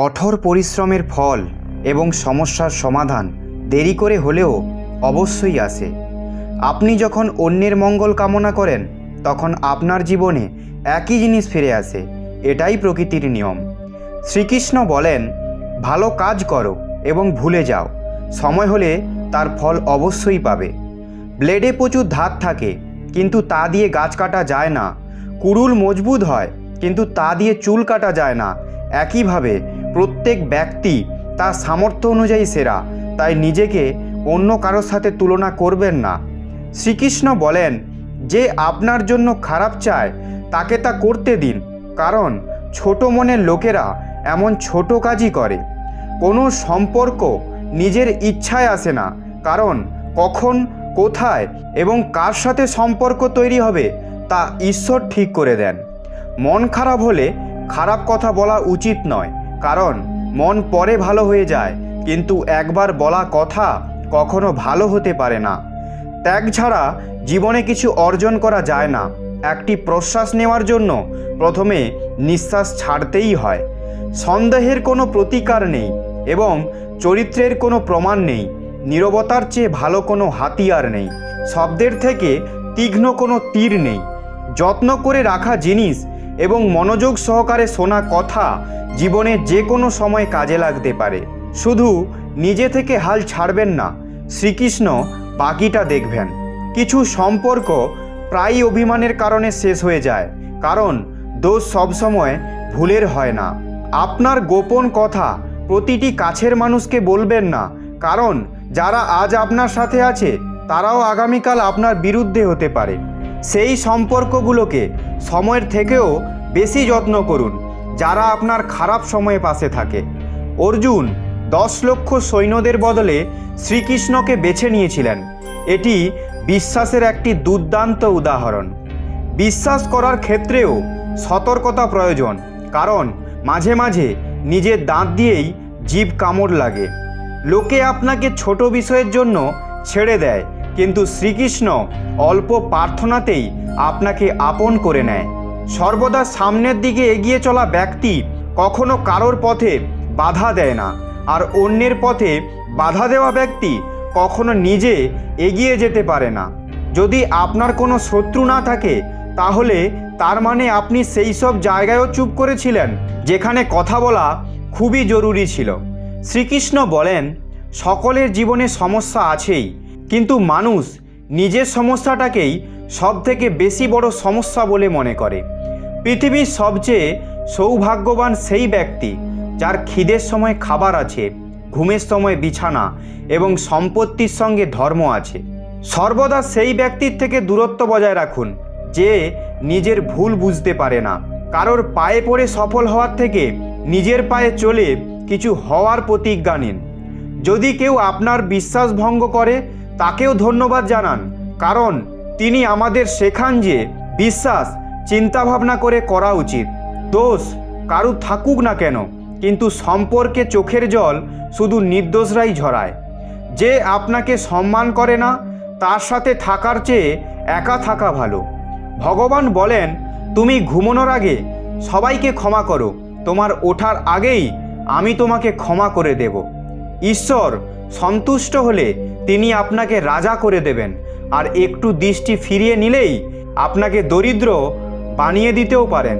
কঠোর পরিশ্রমের ফল এবং সমস্যার সমাধান দেরি করে হলেও অবশ্যই আসে আপনি যখন অন্যের মঙ্গল কামনা করেন, তখন আপনার জীবনে একই জিনিস ফিরে আসে, এটাই প্রকৃতির নিয়ম। শ্রীকৃষ্ণ বলেন, ভালো কাজ করো এবং ভুলে যাও, সময় হলে তার ফল অবশ্যই পাবে। ব্লেডে প্রচুর ধার থাকে, কিন্তু তা দিয়ে গাছ কাটা যায় না। কুড়ুল মজবুত হয়, কিন্তু তা দিয়ে চুল কাটা যায় না। একইভাবে প্রত্যেক ব্যক্তি তার সামর্থ্য অনুযায়ী সেরা, তাই নিজেকে অন্য কারোর সাথে তুলনা করবেন না। শ্রীকৃষ্ণ বলেন, যে আপনার জন্য খারাপ চায়, তাকে তা করতে দিন, কারণ ছোট মনের লোকেরা এমন ছোট কাজই করে। কোনো সম্পর্ক নিজের ইচ্ছায় আসে না, কারণ কখন, কোথায় এবং কার সাথে সম্পর্ক তৈরি হবে, তা ঈশ্বর ঠিক করে দেন। মন খারাপ হলে খারাপ কথা বলা উচিত নয় কারণ মন পরে ভালো হয়ে যায়, কিন্তু একবার বলা কথা কখনো ভালো হতে পারে না। ত্যাগ ছাড়া জীবনে কিছু অর্জন করা যায় না। একটি প্রশ্বাস নেওয়ার জন্য প্রথমে নিঃশ্বাস ছাড়তেই হয়। সন্দেহের কোনো প্রতিকার নেই এবং চরিত্রের কোনো প্রমাণ নেই। নীরবতার চেয়ে ভালো কোনো হাতিয়ার নেই। শব্দের থেকে তীক্ষ্ণ কোনো তীর নেই। যত্ন করে রাখা জিনিস এবং মনোযোগ সহকারে শোনা কথা জীবনে যে কোনো সময় কাজে লাগতে পারে। শুধু নিজে থেকে হাল ছাড়বেন না, শ্রীকৃষ্ণ বাকিটা দেখবেন। কিছু সম্পর্ক প্রায়ই অভিমানের কারণে শেষ হয়ে যায়, কারণ দোষ সবসময় ভুলের হয় না। আপনার গোপন কথা প্রতিটি কাছের মানুষকে বলবেন না, কারণ যারা আজ আপনার সাথে আছে, তারাও আগামীকাল আপনার বিরুদ্ধে হতে পারে। সেই সম্পর্কগুলোকে সময়ের থেকেও বেশি যত্ন করুন, যারা আপনার খারাপ সময়ে পাশে থাকে। অর্জুন, দশ লক্ষ সৈন্যদের বদলে শ্রীকৃষ্ণকে বেছে নিয়েছিলেন। এটি বিশ্বাসের একটি দুর্দান্ত উদাহরণ। বিশ্বাস করার ক্ষেত্রেও সতর্কতা প্রয়োজন, কারণ মাঝে মাঝে নিজের দাঁত দিয়েই জীব কামড় লাগে। লোকে আপনাকে ছোট বিষয়ের জন্য ছেড়ে দেয় কিন্তু শ্রীকৃষ্ণ অল্প প্রার্থনাতেই আপনাকে আপন করে নেয়। সর্বদা সামনের দিকে এগিয়ে চলা ব্যক্তি কখনো কারোর পথে বাধা দেয় না, আর অন্যের পথে বাধা দেওয়া ব্যক্তি কখনো নিজে এগিয়ে যেতে পারে না। যদি আপনার কোনো শত্রু না থাকে, তাহলে তার মানে আপনি সেই সব জায়গায়ও চুপ করেছিলেন, যেখানে কথা বলা খুবই জরুরি ছিল। শ্রীকৃষ্ণ বলেন, সকলের জীবনে সমস্যা আছেই কিন্তু মানুষ নিজের সমস্যাটাকেই সব থেকে বেশি বড় সমস্যা বলে মনে করে। পৃথিবীর সবচেয়ে সৌভাগ্যবান সেই ব্যক্তি যার খিদের সময় খাবার আছে, ঘুমের সময় বিছানা এবং সম্পত্তির সঙ্গে ধর্ম আছে। সর্বদা সেই ব্যক্তির থেকে দূরত্ব বজায় রাখুন, যে নিজের ভুল বুঝতে পারে না। কারোর পায়ে পড়ে সফল হওয়ার থেকে নিজের পায়ে চলে কিছু হওয়ার প্রতিজ্ঞা নিন। যদি কেউ আপনার বিশ্বাস ভঙ্গ করে তাকেও ধন্যবাদ জানান, কারণ তিনি আমাদের শেখান যে বিশ্বাস, চিন্তাভাবনা করে করা উচিত। দোষ কারু থাকুক না কেন, কিন্তু সম্পর্কে চোখের জল শুধু নির্দোষরাই ঝরায়। যে আপনাকে সম্মান করে না, তার সাথে থাকার চেয়ে একা থাকা ভালো। ভগবান বলেন, তুমি ঘুমানোর আগে সবাইকে ক্ষমা করো। তোমার ওঠার আগেই আমি তোমাকে ক্ষমা করে দেব। ঈশ্বর সন্তুষ্ট হলে তিনি আপনাকে রাজা করে দেবেন। আর একটু দৃষ্টি ফিরিয়ে নিলেই আপনাকে দরিদ্র বানিয়ে দিতেও পারেন।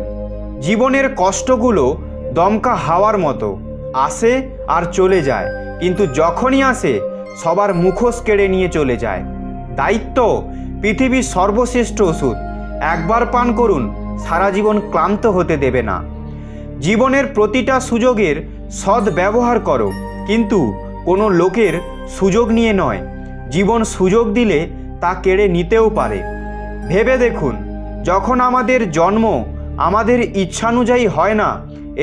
জীবনের কষ্টগুলো দমকা হাওয়ার মতো, আসে আর চলে যায়, কিন্তু যখনই আসে, সবার মুখোশ কেড়ে নিয়ে চলে যায়। দায়িত্ব পৃথিবীর সর্বশ্রেষ্ঠ ওষুধ। একবার পান করুন, সারা জীবন ক্লান্ত হতে দেবে না। জীবনের প্রতিটা সুযোগের সৎ ব্যবহার করো, কিন্তু কোনো লোকের সুযোগ নিয়ে নয়, জীবন সুযোগ দিলে তা কেড়ে নিতেও পারে। ভেবে দেখুন, যখন আমাদের জন্ম আমাদের ইচ্ছানুযায়ী হয় না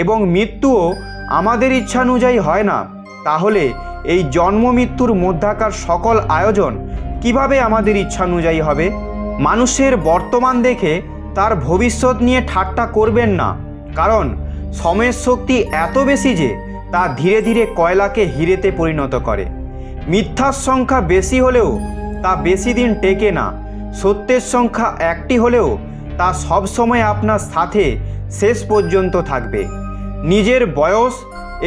এবং মৃত্যুও আমাদের ইচ্ছানুযায়ী হয় না, তাহলে এই জন্ম মৃত্যুর মধ্যাকার সকল আয়োজন কীভাবে আমাদের ইচ্ছানুযায়ী হবে? মানুষের বর্তমান দেখে তার ভবিষ্যৎ নিয়ে ঠাট্টা করবেন না, কারণ সময়ের শক্তি এত বেশি যে তা ধীরে ধীরে কয়লাকে হিরেতে পরিণত করে। মিথ্যার সংখ্যা বেশি হলেও তা বেশি দিন টেকে না। সত্যের সংখ্যা একটি হলেও তা সবসময় আপনার সাথে শেষ পর্যন্ত থাকবে। নিজের বয়স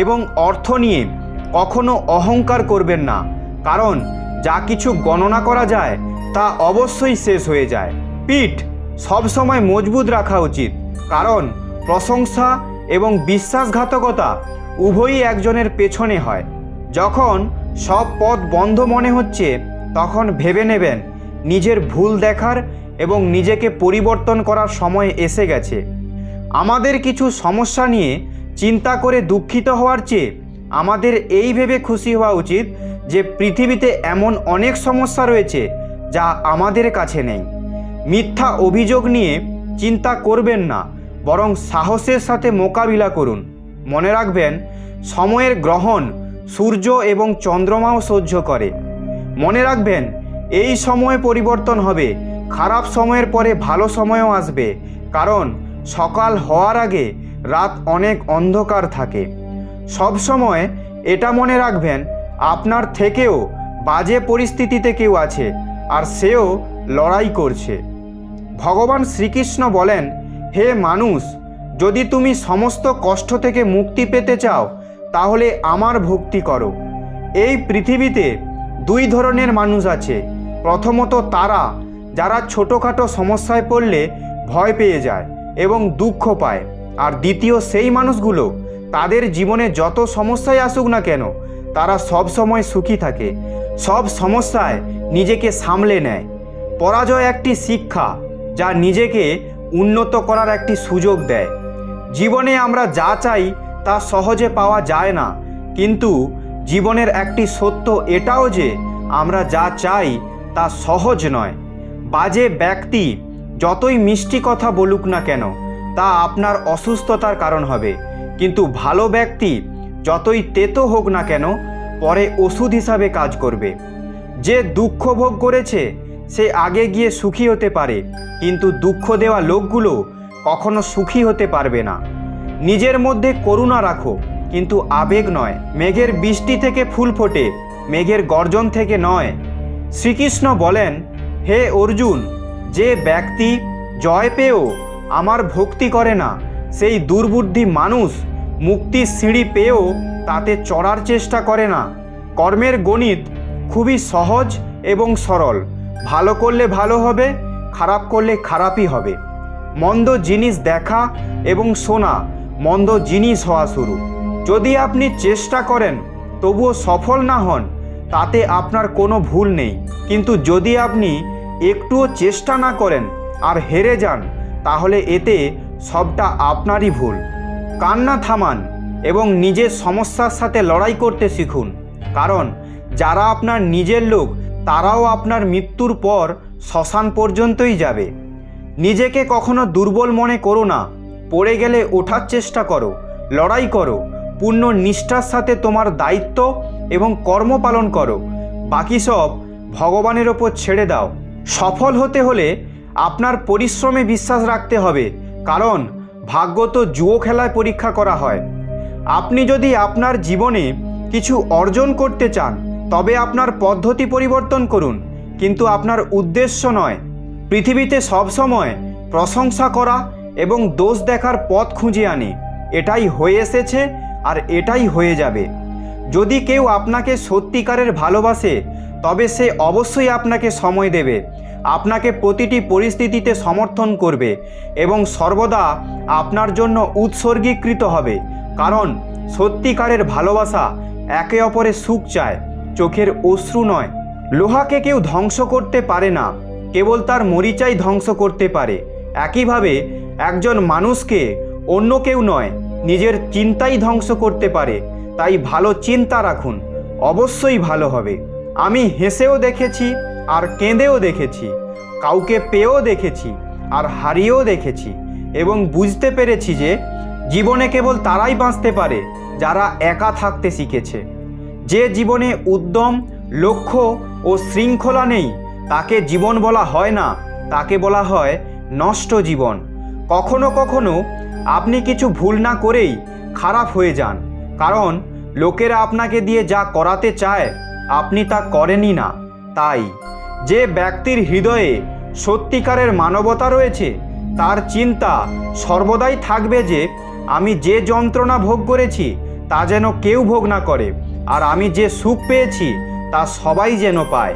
এবং অর্থ নিয়ে কখনো অহংকার করবেন না, কারণ যা কিছু গণনা করা যায় তা অবশ্যই শেষ হয়ে যায়। পিঠ সবসময় মজবুত রাখা উচিত, কারণ প্রশংসা এবং বিশ্বাসঘাতকতা উভয়ই একজনের পেছনে হয়। যখন সব পথ বন্ধ মনে হচ্ছে, তখন ভেবে নেবেন, নিজের ভুল দেখার এবং নিজেকে পরিবর্তন করার সময় এসে গেছে। আমাদের কিছু সমস্যা নিয়ে চিন্তা করে দুঃখিত হওয়ার চেয়ে আমাদের এই ভেবে খুশি হওয়া উচিত যে পৃথিবীতে এমন অনেক সমস্যা রয়েছে যা আমাদের কাছে নেই। মিথ্যা অভিযোগ নিয়ে চিন্তা করবেন না, বরং সাহসের সাথে মোকাবিলা করুন। মনে রাখবেন, সময়ের গ্রহণ সূর্য এবং চন্দ্রমাও সহ্য করে। মনে রাখবেন, এই সময় পরিবর্তন হবে। খারাপ সময়ের পরে ভালো সময়ও আসবে। কারণ, সকাল হওয়ার আগে রাত অনেক অন্ধকার থাকে। সব সময় এটা মনে রাখবেন, আপনার থেকেও বাজে পরিস্থিতিতে কেউ আছে আর সেও লড়াই করছে। ভগবান শ্রীকৃষ্ণ বলেন, হে মানুষ, যদি তুমি সমস্ত কষ্ট থেকে মুক্তি পেতে চাও তাহলে আমার ভক্তি করো। এই পৃথিবীতে দুই ধরনের মানুষ আছে। প্রথমত তারা, যারা ছোটোখাটো সমস্যায় পড়লে ভয় পেয়ে যায় এবং দুঃখ পায়। আর দ্বিতীয় সেই মানুষগুলো, তাদের জীবনে যত সমস্যাই আসুক না কেন, তারা সব সময় সুখী থাকে। সব সমস্যায় নিজেকে সামলে নেয়। পরাজয় একটি শিক্ষা, যা নিজেকে উন্নত করার একটি সুযোগ দেয়। জীবনে আমরা যা চাই তা সহজে পাওয়া যায় না। কিন্তু জীবনের একটি সত্য এটাও যে আমরা যা চাই তা সহজ নয়। বাজে ব্যক্তি যতই মিষ্টি কথা বলুক না কেন, তা আপনার অসুস্থতার কারণ হবে। কিন্তু ভালো ব্যক্তি যতই তেতো হোক না কেন, পরে ওষুধ হিসাবে কাজ করবে। যে দুঃখ ভোগ করেছে, সে আগে গিয়ে সুখী হতে পারে। কিন্তু দুঃখ দেওয়া লোকগুলো কখনো সুখী হতে পারবে না। নিজের মধ্যে করুণা রাখো, কিন্তু আবেগ নয়। মেঘের বৃষ্টি থেকে ফুল ফোটে, মেঘের গর্জন থেকে নয়। শ্রীকৃষ্ণ বলেন, হে অর্জুন, যে ব্যক্তি জয় পেয়েও আমার ভক্তি করে না, সেই দুর্বুদ্ধি মানুষ মুক্তির সিঁড়ি পেয়েও তাতে চড়ার চেষ্টা করে না। কর্মের গণিত খুবই সহজ এবং সরল। ভালো করলে ভালো হবে, খারাপ করলে খারাপই হবে। মন্দ জিনিস দেখা এবং শোনা মন্দ জিনিস হওয়া শুরু। যদি আপনি চেষ্টা করেন, তবুও সফল না হন, তাতে আপনার কোনো ভুল নেই। কিন্তু যদি আপনি একটুও চেষ্টা না করেন আর হেরে যান, তাহলে এতে সবটা আপনারই ভুল। কান্না থামান এবং নিজের সমস্যার সাথে লড়াই করতে শিখুন। কারণ যারা আপনার নিজের লোক, তারাও আপনার মৃত্যুর পর শ্মশান পর্যন্তই যাবে। নিজেকে কখনো দুর্বল মনে করো না। পড়ে গেলে ওঠার চেষ্টা করো, লড়াই করো, পূর্ণ নিষ্ঠার সাথে তোমার দায়িত্ব এবং কর্ম পালন করো। বাকি সব ভগবানের ওপর ছেড়ে দাও। সফল হতে হলে আপনার পরিশ্রমে বিশ্বাস রাখতে হবে, কারণ ভাগ্য তো জুয়ো খেলায় পরীক্ষা করা হয়। আপনি যদি আপনার জীবনে কিছু অর্জন করতে চান, তবে আপনার পদ্ধতি পরিবর্তন করুন, কিন্তু আপনার উদ্দেশ্য নয়। পৃথিবীতে সবসময় প্রশংসা করা এবং দোষ দেখার পথ খুঁজে আনে। এটাই হয়ে এসেছে আর এটাই হয়ে যাবে। যদি কেউ আপনাকে সত্যিকারের ভালোবাসে, তবে সে অবশ্যই আপনাকে সময় দেবে। আপনাকে প্রতিটি পরিস্থিতিতে সমর্থন করবে এবং সর্বদা আপনার জন্য উৎসর্গীকৃত হবে। কারণ সত্যিকারের ভালোবাসা একে অপরের সুখ চায়, চোখের অশ্রু নয়। লোহাকে কেউ ধ্বংস করতে পারে না, কেবল তার মরিচাই ধ্বংস করতে পারে। একইভাবে একজন মানুষকে অন্য কেউ নয়, নিজের চিন্তাই ধ্বংস করতে পারে। তাই ভালো চিন্তা রাখুন, অবশ্যই ভালো হবে। আমি হেসেও দেখেছি আর কেঁদেও দেখেছি, কাউকে পেয়েও দেখেছি আর হারিয়েও দেখেছি এবং বুঝতে পেরেছি যে জীবনে কেবল তারাই বাঁচতে পারে যারা একা থাকতে শিখেছে। যে জীবনে উদ্যম, লক্ষ্য ও শৃঙ্খলা নেই, তাকে জীবন বলা হয় না। তাকে বলা হয় নষ্ট জীবন। কখনো কখনো আপনি কিছু ভুল না করেই খারাপ হয়ে যান। কারণ লোকেরা আপনাকে দিয়ে যা করাতে চায়, আপনি তা করেনই না। তাই যে ব্যক্তির হৃদয়ে সত্যিকারের মানবতা রয়েছে, তার চিন্তা সর্বদাই থাকবে যে, আমি যে যন্ত্রণা ভোগ করেছি, তা যেন কেউ ভোগ না করে, আর আমি যে সুখ পেয়েছি, তা সবাই যেন পায়।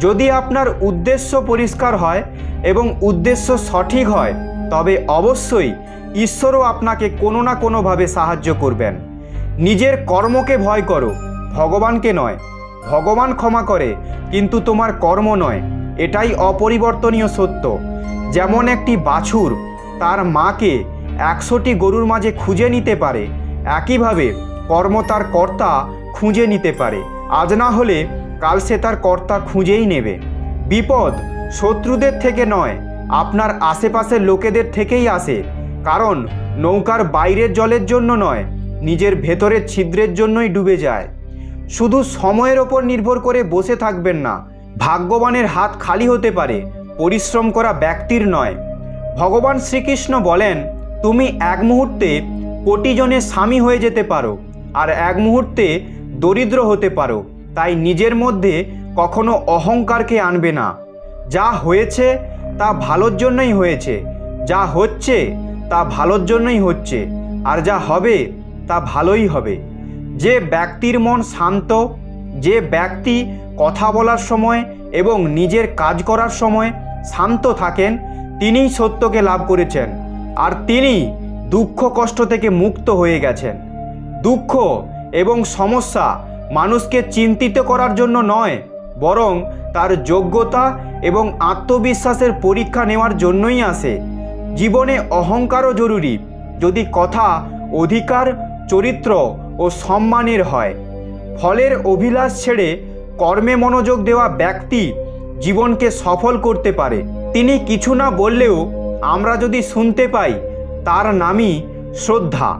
যদি আপনার উদ্দেশ্য পরিষ্কার হয় এবং উদ্দেশ্য সঠিক হয়, তবে অবশ্যই ঈশ্বরও আপনাকে কোনো না কোনোভাবে সাহায্য করবেন। নিজের কর্মকে ভয় করো, ভগবানকে নয়। ভগবান ক্ষমা করে, কিন্তু তোমার কর্ম নয়। এটাই অপরিবর্তনীয় সত্য। যেমন একটি বাছুর তার মাকে একশোটি গরুর মাঝে খুঁজে নিতে পারে, একইভাবে কর্ম তার কর্তা খুঁজে নিতে পারে। আজ না হলে কাল সে তার কর্তা খুঁজেই নেবে। বিপদ শত্রুদের থেকে নয়, আপনার আশেপাশের লোকেদের থেকেই আসে। কারণ নৌকার বাইরের জলের জন্য নয়, নিজের ভেতরের ছিদ্রের জন্যই ডুবে যায়। শুধু সময়ের ওপর নির্ভর করে বসে থাকবেন না, ভাগ্যবানের হাত খালি হতে পারে, পরিশ্রম করা ব্যক্তির নয়। ভগবান শ্রীকৃষ্ণ বলেন, তুমি এক মুহূর্তে কোটি জনের স্বামী হয়ে যেতে পারো, আর এক মুহূর্তে দরিদ্র হতে পারো। তাই নিজের মধ্যে কখনো অহংকারকে আনবে না। যা হয়েছে তা ভালোর জন্যই হয়েছে, যা হচ্ছে তা ভালোর জন্যই হচ্ছে, আর যা হবে তা ভালোই হবে। যে ব্যক্তির মন শান্ত, যে ব্যক্তি কথা বলার সময় এবং নিজের কাজ করার সময় শান্ত থাকেন, তিনিই সত্যকে লাভ করেছেন, আর তিনি দুঃখ কষ্ট থেকে মুক্ত হয়ে গেছেন। দুঃখ এবং সমস্যা মানুষকে চিন্তিত করার জন্য নয়, বরং তার যোগ্যতা এবং আত্মবিশ্বাসের পরীক্ষা নেওয়ার জন্যই আসে। জীবনে অহংকারও জরুরি, যদি কথা অধিকার, চরিত্র ও সম্মানের হয়। ফলের অভিলাষ ছেড়ে কর্মে মনোযোগ দেওয়া ব্যক্তি জীবনকে সফল করতে পারে। তিনি কিছু না বললেও আমরা যদি শুনতে পাই, তার নামই শ্রদ্ধা।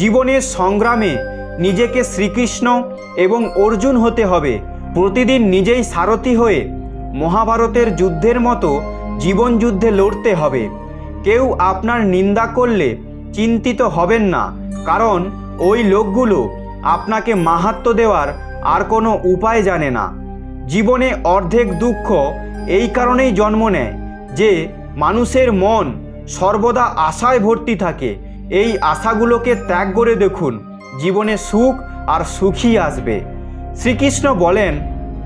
জীবনের সংগ্রামে নিজেকে শ্রীকৃষ্ণ এবং অর্জুন হতে হবে। প্রতিদিন নিজেই সারথি হয়ে মহাভারতের যুদ্ধের মতো জীবন যুদ্ধে লড়তে হবে। কেউ আপনার নিন্দা করলে চিন্তিত হবেন না, কারণ ওই লোকগুলো আপনাকে মাহাত্ম দেওয়ার আর কোনো উপায় জানে না। জীবনে অর্ধেক দুঃখ এই কারণেই জন্ম নেয় যে মানুষের মন সর্বদা আশায় ভর্তি থাকে। এই আশাগুলোকে ত্যাগ করে দেখুন। জীবনে সুখ আর সুখী আসবে। শ্রীকৃষ্ণ বলেন,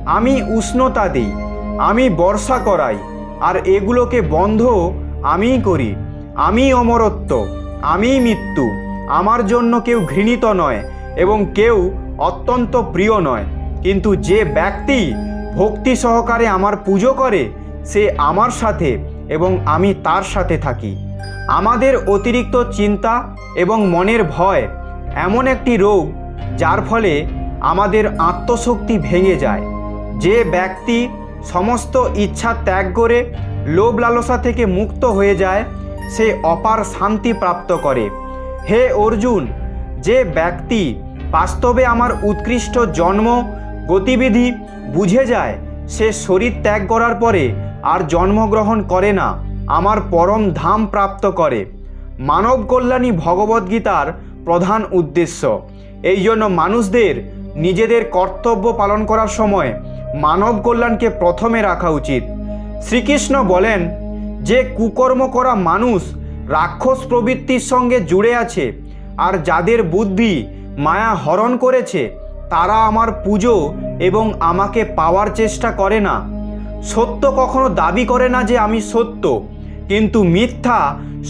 আমি উষ্ণতা দিই, আমি বর্ষা করাই, আর এগুলোকে বন্ধ আমিই করি। আমি অমরত্ব, আমিই মৃত্যু, আমার জন্য কেউ ঘৃণিত নয় এবং কেউ অত্যন্ত প্রিয় নয়। কিন্তু যে ব্যক্তি ভক্তি সহকারে আমার পুজো করে, সে আমার সাথে এবং আমি তার সাথে থাকি। আমাদের অতিরিক্ত চিন্তা এবং মনের ভয় এমন একটি রোগ যার ফলে আমাদের আত্মশক্তি ভেঙে যায়। যে ব্যক্তি সমস্ত ইচ্ছা ত্যাগ করে লোভ লালসা থেকে মুক্ত হয়ে যায়, সে অপার শান্তি প্রাপ্ত করে। হে অর্জুন, যে ব্যক্তি বাস্তবে আমার উৎকৃষ্ট জন্ম, গতিবিধি বুঝে যায়, সে শরীর ত্যাগ করার পরে আর জন্মগ্রহণ করে না, আমার পরম ধাম প্রাপ্ত করে। মানব কল্যাণী ভগবদ্গীতার প্রধান উদ্দেশ্য। এই জন্য মানুষদের নিজেদের কর্তব্য পালন করার সময় মানব কল্যাণকে প্রথমে রাখা উচিত। শ্রীকৃষ্ণ বলেন, যে কুকর্ম করা মানুষ রাক্ষস প্রবৃত্তির সঙ্গে জুড়ে আছে আর যাদের বুদ্ধি মায়া হরণ করেছে, তারা আমার পুজো এবং আমাকে পাওয়ার চেষ্টা করে না। সত্য কখনো দাবি করে না যে আমি সত্য, কিন্তু মিথ্যা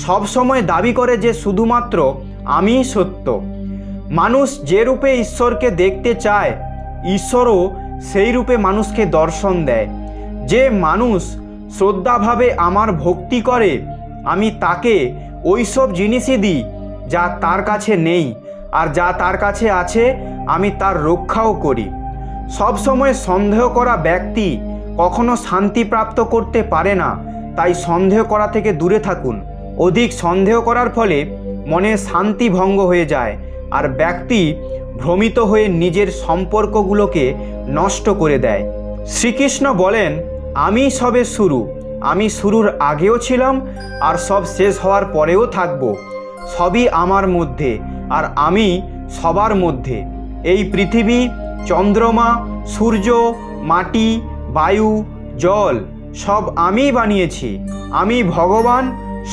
সবসময় দাবি করে যে শুধুমাত্র আমিই সত্য। মানুষ যে রূপে ঈশ্বরকে দেখতে চায়, ঈশ্বরও সেই রূপে মানুষকে দর্শন দেয়। যে মানুষ শ্রদ্ধাভাবে আমার ভক্তি করে, আমি তাকে ওই সব জিনিসই দিই যা তার কাছে নেই আর যা তার কাছে আছে, আমি তার রক্ষাও করি। সবসময় সন্দেহ করা ব্যক্তি কখনো শান্তি প্রাপ্ত করতে পারে না, তাই সন্দেহ করা থেকে দূরে থাকুন। অধিক সন্দেহ করার ফলে মনের শান্তি ভঙ্গ হয়ে যায় আর ব্যক্তি ভ্রমিত হয়ে নিজের সম্পর্কগুলোকে নষ্ট করে দেয়। শ্রীকৃষ্ণ বলেন, আমি সবে শুরু। আমি শুরুর আগেও ছিলাম আর সব শেষ হওয়ার পরেও থাকব। সবই আমার মধ্যে আর আমি সবার মধ্যে। এই পৃথিবী চন্দ্রমা, সূর্য, মাটি, বায়ু, জল, সব আমিই বানিয়েছি। আমি ভগবান,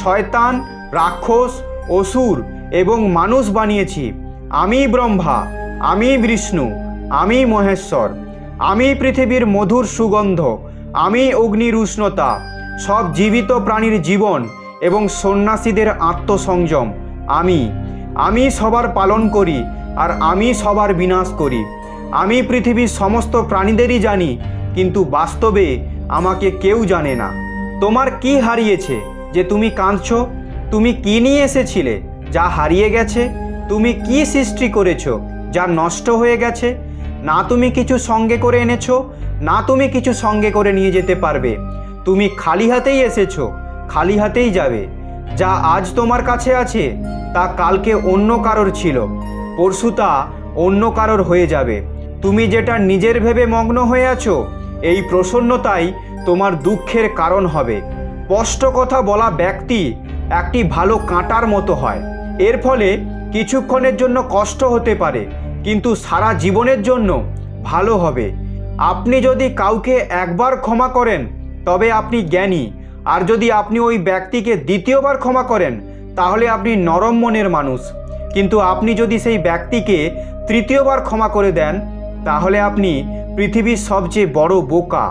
শয়তান, রাক্ষস অসুর এবং মানুষ বানিয়েছি। আমি ব্রহ্মা, আমি বিষ্ণু, আমি মহেশ্বর, আমি পৃথিবীর মধুর সুগন্ধ, আমি অগ্নির উষ্ণতা, সব জীবিত প্রাণীর জীবন এবং সন্ন্যাসীদের আত্মসংযম। আমি আমি সবার পালন করি আর আমি সবার বিনাশ করি। আমি পৃথিবীর সমস্ত প্রাণীদেরই জানি, কিন্তু বাস্তবে আমাকে কেউ জানে না। তোমার কি হারিয়েছে যে তুমি কাঁদছো? তুমি কি নিয়ে এসেছিলে, যা হারিয়ে গেছে? তুমি কি সৃষ্টি করেছ, যা নষ্ট হয়ে গেছে? না তুমি কিছু সঙ্গে করে এনেছো, না তুমি কিছু সঙ্গে করে নিয়ে যেতে পারবে। তুমি খালি হাতেই এসেছ, খালি হাতেই যাবে। যা আজ তোমার কাছে আছে, তা কালকে অন্য কারোর ছিল। পরশু তা অন্য কারোর হয়ে যাবে। তুমি যেটা নিজের ভেবে মগ্ন হয়ে আছো, এই প্রসন্নতাই তোমার দুঃখের কারণ হবে। স্পষ্ট কথা বলা ব্যক্তি একটি ভালো কাঁটার মতো হয়। এর ফলে কিছুক্ষণের জন্য কষ্ট হতে পারে, কিন্তু সারা জীবনের জন্য ভালো হবে। আপনি যদি কাউকে একবার ক্ষমা করেন, তবে আপনি জ্ঞানী। আর যদি আপনি ওই ব্যক্তিকে দ্বিতীয়বার ক্ষমা করেন, তাহলে আপনি নরম মনের মানুষ। কিন্তু আপনি যদি সেই ব্যক্তিকে তৃতীয়বার ক্ষমা করে দেন, তাহলে আপনি পৃথিবীর সবচেয়ে বড় বোকা।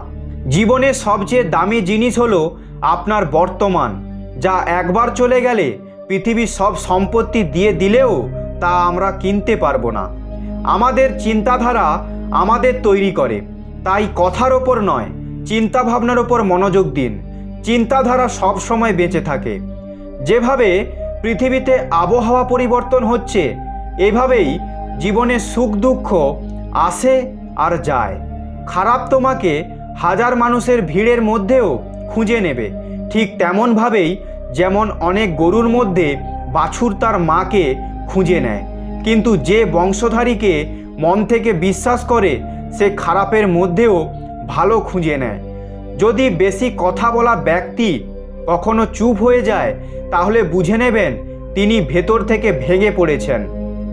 জীবনের সবচেয়ে দামি জিনিস হলো আপনার বর্তমান। যা একবার চলে গেলে পৃথিবীর সব সম্পত্তি দিয়ে দিলেও তা আমরা কিনতে পারব না। আমাদের চিন্তাধারা আমাদের তৈরি করে। তাই কথার ওপর নয় চিন্তা ভাবনার ওপর মনোযোগ দিন। চিন্তাধারা সব সময় বেঁচে থাকে। যেভাবে পৃথিবীতে আবহাওয়া পরিবর্তন হচ্ছে, এভাবেই জীবনে সুখ দুঃখ আসে আর যায়। খারাপ তোমাকে হাজার মানুষের ভিড়ের মধ্যেও খুঁজে নেবে। ঠিক তেমনভাবেই যেমন অনেক গরুর মধ্যে বাছুর তার মাকে খুঁজে নেয়। কিন্তু যে বংশধারীকে মন থেকে বিশ্বাস করে, সে খারাপের মধ্যেও ভালো খুঁজে নেয়। যদি বেশি কথা বলা ব্যক্তি কখনো চুপ হয়ে যায়, তাহলে বুঝে নেবেন তিনি ভেতর থেকে ভেঙে পড়েছেন।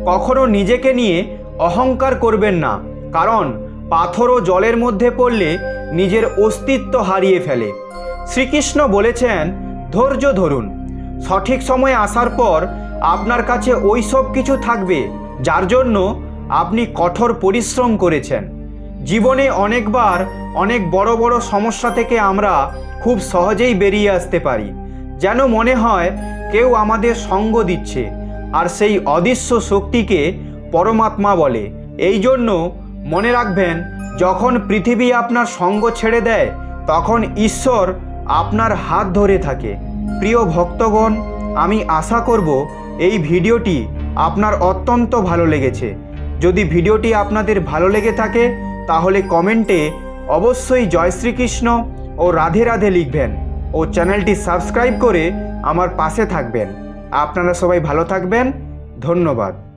কখনো নিজেকে নিয়ে অহংকার করবেন না, কারণ পাথর ও জলের মধ্যে পড়লে নিজের অস্তিত্ব হারিয়ে ফেলে। শ্রীকৃষ্ণ বলেছেন, ধৈর্য ধরুন। সঠিক সময় আসার পর আপনার কাছে ওই সব কিছু থাকবে, যার জন্য আপনি কঠোর পরিশ্রম করেছেন। জীবনে অনেকবার অনেক বড় বড় সমস্যা থেকে আমরা খুব সহজেই বেরিয়ে আসতে পারি। যেন মনে হয় কেউ আমাদের সঙ্গ দিচ্ছে, আর সেই অদৃশ্য শক্তিকে পরমাত্মা বলে। এই জন্য মনে রাখবেন, যখন পৃথিবী আপনার সঙ্গ ছেড়ে দেয়, তখন ঈশ্বর আপনার হাত ধরে থাকে। প্রিয় ভক্তগণ, আমি আশা করব এই ভিডিওটি আপনার অত্যন্ত ভালো লেগেছে। যদি ভিডিওটি আপনাদের ভালো লেগে থাকে, তাহলে কমেন্টে অবশ্যই জয় শ্রীকৃষ্ণ ও রাধে রাধে লিখবেন ও চ্যানেলটি সাবস্ক্রাইব করে আমার পাশে থাকবেন। আপনারা সবাই ভালো থাকবেন। ধন্যবাদ।